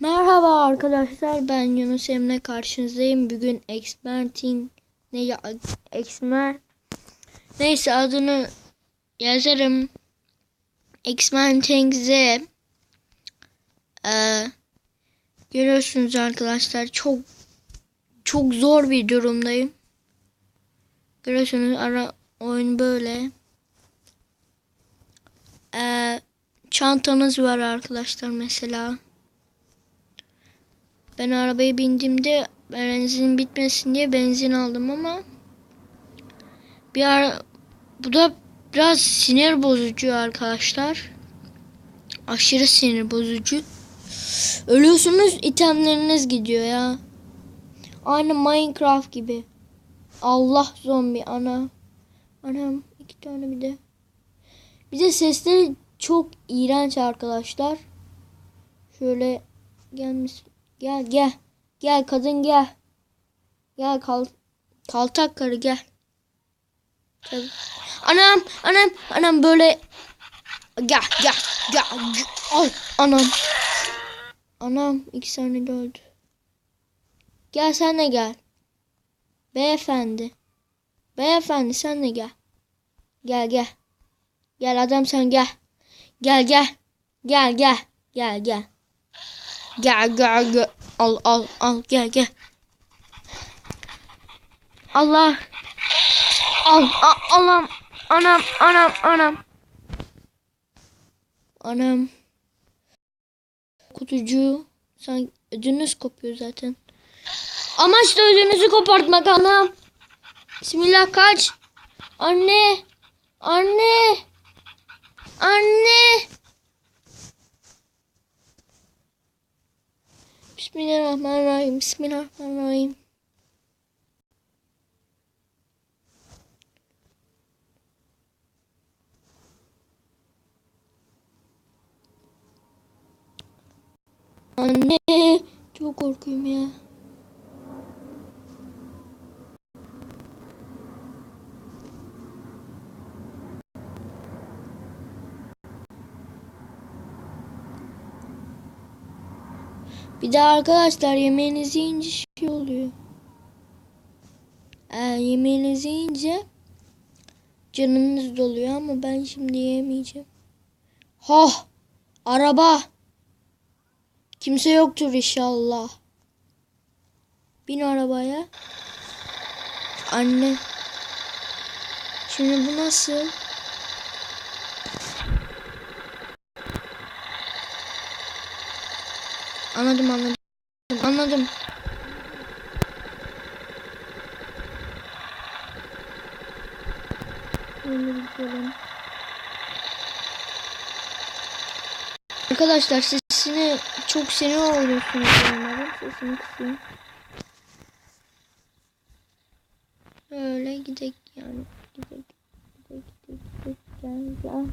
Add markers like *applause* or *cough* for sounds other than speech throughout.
Merhaba arkadaşlar ben Yunus Emre karşınızdayım. Bugün Experimenting ne ya Exmer neyse adını yazarım. Experimenting Z ee, görüyorsunuz arkadaşlar çok çok zor bir durumdayım. Görüyorsunuz ara oyun böyle. Ee, çantamız var arkadaşlar mesela. Ben arabaya bindiğimde benzin bitmesin diye benzin aldım ama bir ara bu da biraz sinir bozucu arkadaşlar. Aşırı sinir bozucu. Ölüyorsunuz itemleriniz gidiyor ya. Aynı Minecraft gibi. Allah zombi ana. Anam iki tane bir de. Bir de sesleri çok iğrenç arkadaşlar. Şöyle gelmiş. Gel gel. Gel kadın gel. Gel kal kaltak karı gel. Gel. Anam anam anam böyle gel gel gel. Al anam. Anam iki saniye de öldü. Gel sen de gel. Beyefendi. Beyefendi sen de gel. Gel gel. Gel adam sen gel. Gel gel. Gel gel. Gel gel. Gel gel gel. Al al al gel gel. Allah. Al al Allah'ım. Anam anam anam. Anam. Kutucuğu. Sen ödünüz kopuyor zaten. Amaç da ödünüzü kopartmak anam. Bismillah kaç. Anne. Anne. Anne. Bismillahirrahmanirrahim. Bismillahirrahmanirrahim. Anne. Çok korkuyorum ya. Bir de arkadaşlar yemeğinizi yiyince şey oluyor. Ee, yemeğinizi yiyince canınız doluyor ama ben şimdi yemeyeceğim. Ha! Araba! Kimse yoktur inşallah. Bin arabaya. Anne. Şimdi bu nasıl? Anladım anladım. Anladım. Arkadaşlar sesini çok sinir oluyorsunuz onların. Sesini kısayım. Böyle gidek yani. Gidek. Gidek gidek gidek. Gel.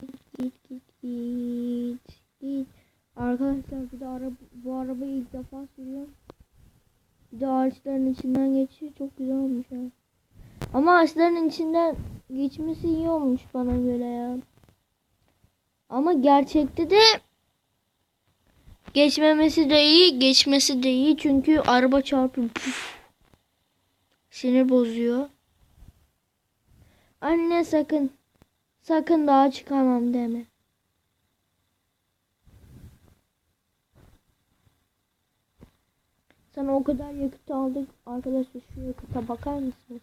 Git git git git. Git. Arkadaşlar bir de araba, bu arabayı ilk defa sürüyorum. Bir de ağaçların içinden geçiyor. Çok güzel olmuş ya. Ama ağaçların içinden geçmesi iyi olmuş bana göre ya. Ama gerçekte de geçmemesi de iyi, geçmesi de iyi. Çünkü araba çarpıyor. Puf. Sinir bozuyor. Anne sakın. Sakın daha çıkamam deme. Sana o kadar yakıt aldık. Arkadaşlar şu yakıta bakar mısınız?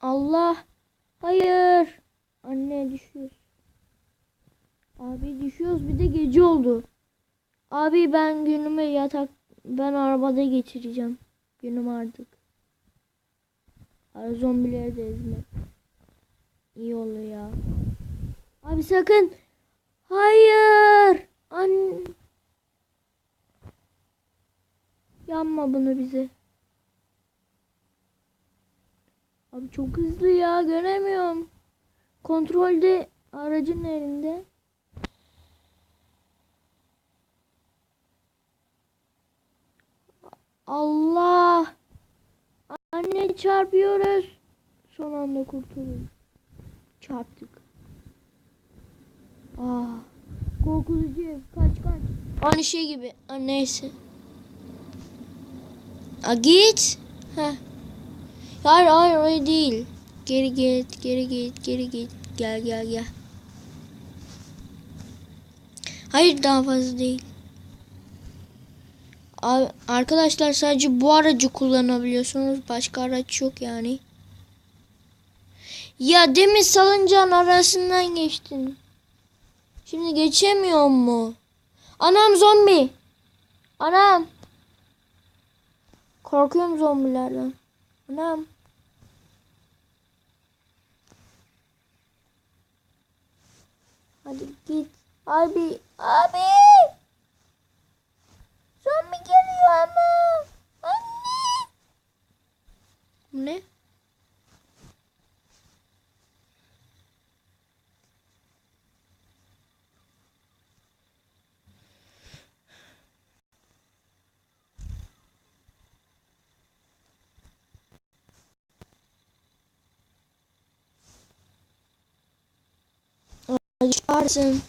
Allah. Hayır. Anne düşüyoruz. Abi düşüyoruz. Bir de gece oldu. Abi ben günümü yatak ben arabada geçireceğim. Günüm artık. Ara zombileri de ezmek. İyi oluyor ya. Abi sakın. Hayır. An Yanma bunu bize. Abi çok hızlı ya göremiyorum. Kontrolde aracın elinde. Allah. Yine çarpıyoruz. Son anda kurtuluyoruz. Çarptık. Aa, korkutucu ev. Kaç kaç. Aynı şey gibi. Aa, neyse. Aa, git. Heh. Hayır hayır öyle değil. Geri git, geri git, geri git. Gel gel gel. Hayır daha fazla değil. Arkadaşlar sadece bu aracı kullanabiliyorsunuz. Başka araç yok yani. Ya demin salıncağın arasından geçtin. Şimdi geçemiyor mu? Anam zombi. Anam. Korkuyorum zombilerden. Anam. Hadi git. Abi. Abi. Zombi geliyor ama. Anne. Ne? Hadi çağırsın.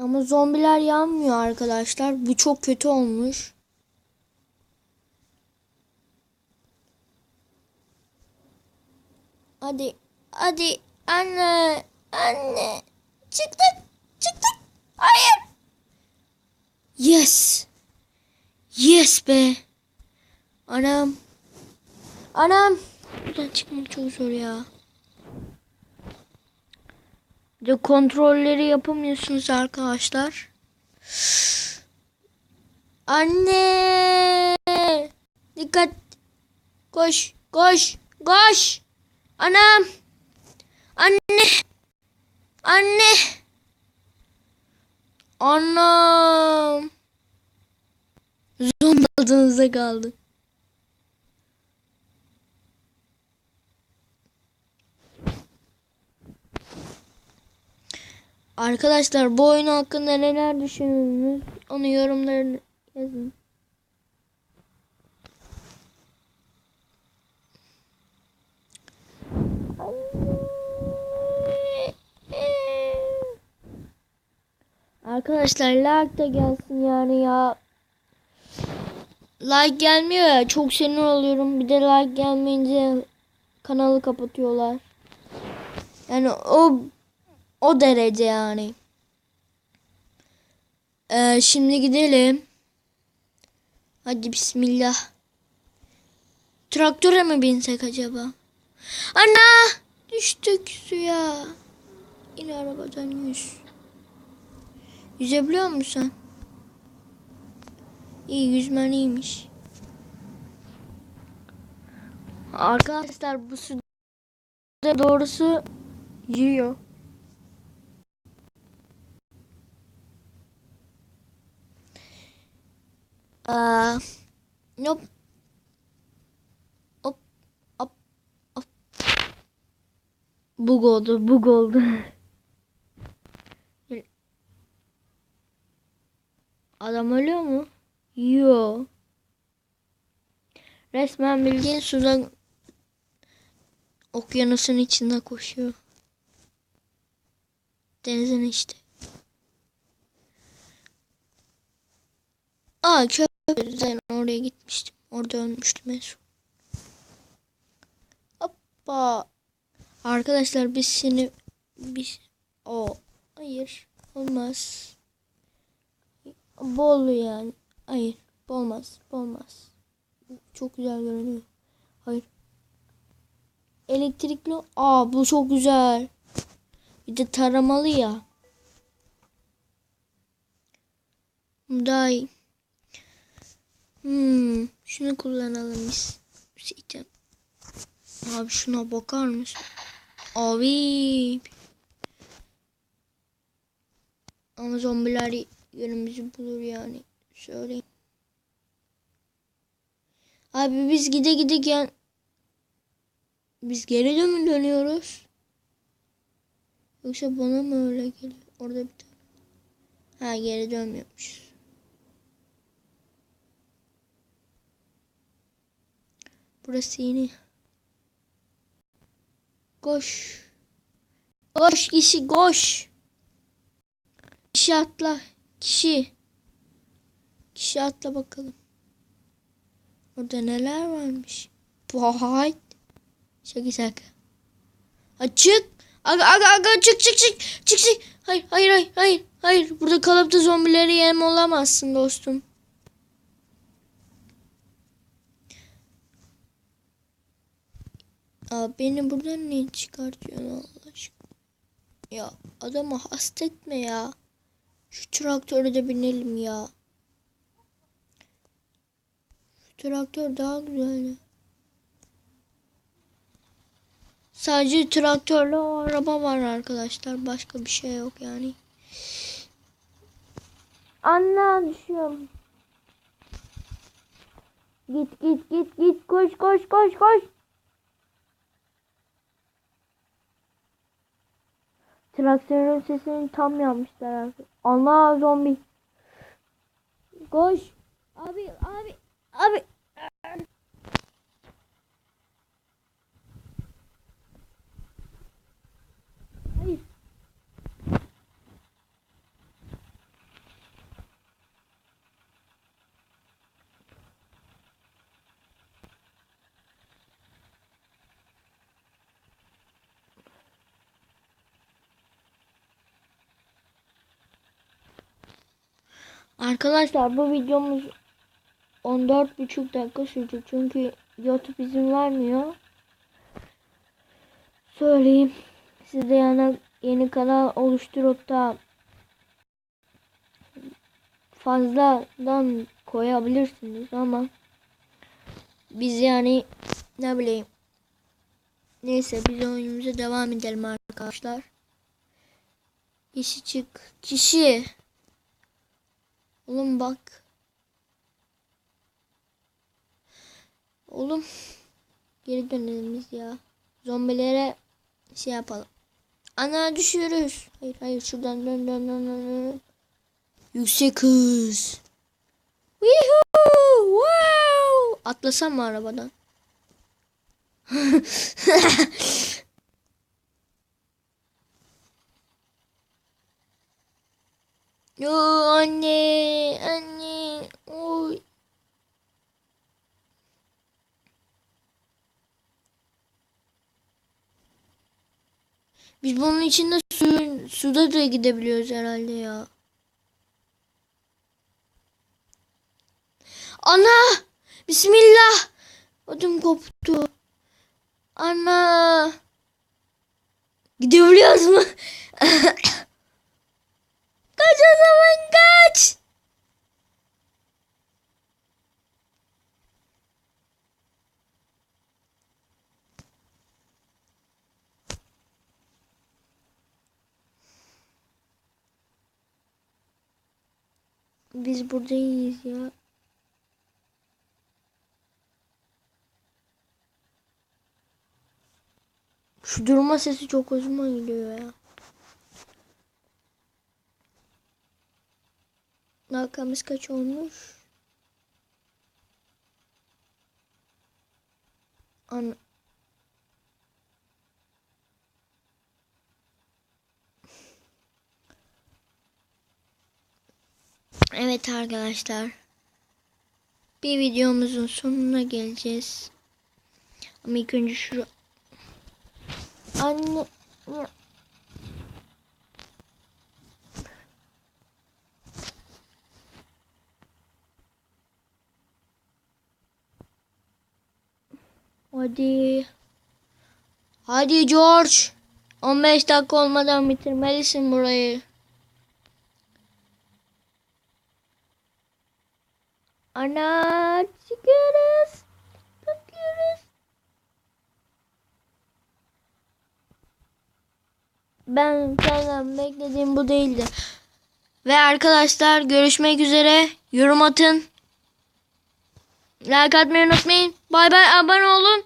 Ama zombiler yanmıyor arkadaşlar. Bu çok kötü olmuş. Hadi, hadi anne, anne. Çıktık, çıktık. Hayır. Yes. Yes be. Anam. Anam. Buradan çıkmak çok zor ya. De kontrolleri yapamıyorsunuz arkadaşlar. Anne! Dikkat! Koş! Koş! Koş! Anam! Anne! Anne! Anam! Zombi altınızda kaldı. Arkadaşlar bu oyun hakkında neler düşünüyorsunuz? Onu yorumlarını yazın. Arkadaşlar like da gelsin yani ya. Like gelmiyor ya çok sinir oluyorum. Bir de like gelmeyince kanalı kapatıyorlar. Yani o o derece yani. Ee, şimdi gidelim. Hadi bismillah. Traktöre mi binsek acaba? Ana! Düştük suya. Yine arabadan yüz. Yüzebiliyor musun? İyi yüzmen iyiymiş. Arkadaşlar bu su doğrusu yiyor. Aa, nope. Hop, hop, hop. Bug oldu, bug oldu. Adam ölüyor mu? Yo. Resmen bildiğin suda okyanusun içinde koşuyor. Denizin işte. Aa köprü. Ben oraya gitmiştim. Orada ölmüştüm en son. Hoppa. Arkadaşlar biz seni biz o hayır olmaz. Oluyor yani. Hayır olmaz. Olmaz. Çok güzel görünüyor. Hayır. Elektrikli. Aa bu çok güzel. Bir de taramalı ya. Bu daha iyi. Hmm, şunu kullanalım biz. Şeyden. Abi şuna bakar mısın? Abi. Ama zombiler yönümüzü bulur yani. Söyleyeyim. Abi biz gide gide gel. Biz geri dön dönüyoruz? Yoksa bana mı öyle geliyor? Orada bir tane. Ha geri dönmüyormuş. Burası yeni. Koş. Koş kişi koş. Kişi atla. Kişi. Kişi atla bakalım. Orada neler varmış. Vay. Şaka şaka. Açık. Aga aga aga çık çık çık. Çık çık. Hayır hayır hayır hayır. Hayır burada kalıp da zombileri yem olamazsın dostum. Aa, beni buradan ne çıkartıyorsun Allah aşkına? Ya adamı hasta etme ya. Şu traktöre de binelim ya. Şu traktör daha güzel. Sadece traktörle o araba var arkadaşlar. Başka bir şey yok yani. Anne düşüyorum. Git git git git koş koş koş koş. Traktörün sesini tam yapmışlar. Allah zombi. Koş. Abi abi abi. Hayır. Arkadaşlar bu videomuz 14,5 dakika sürecek. Çünkü YouTube izin vermiyor. Söyleyeyim. Siz de yana yeni kanal oluşturup da fazladan koyabilirsiniz ama biz yani ne bileyim neyse biz oyunumuza devam edelim arkadaşlar. Kişi çık. Kişi. Oğlum bak. Oğlum. Geri dönelim ya. Zombilere şey yapalım. Ana düşüyoruz. Hayır hayır şuradan dön dön dön dön. Yüksek hız. Woohoo! Wow! Atlasam mı arabadan? *laughs* Yo anne, Biz bunun içinde su, suda da gidebiliyoruz herhalde ya. Ana! Bismillah! Ödüm koptu. Ana! Gidebiliyoruz mu? *laughs* Kaç o zaman kaç. Biz buradayız ya. Şu durma sesi çok hoşuma gidiyor ya. Dakikamız kaç olmuş? An Evet arkadaşlar. Bir videomuzun sonuna geleceğiz. Ama ilk önce şu Anne. Hadi. Hadi George. 15 dakika olmadan bitirmelisin burayı. Ana çıkıyoruz. Çıkıyoruz. Ben senden beklediğim bu değildi. Ve arkadaşlar görüşmek üzere. Yorum atın. Like atmayı unutmayın. Bay bay abone olun.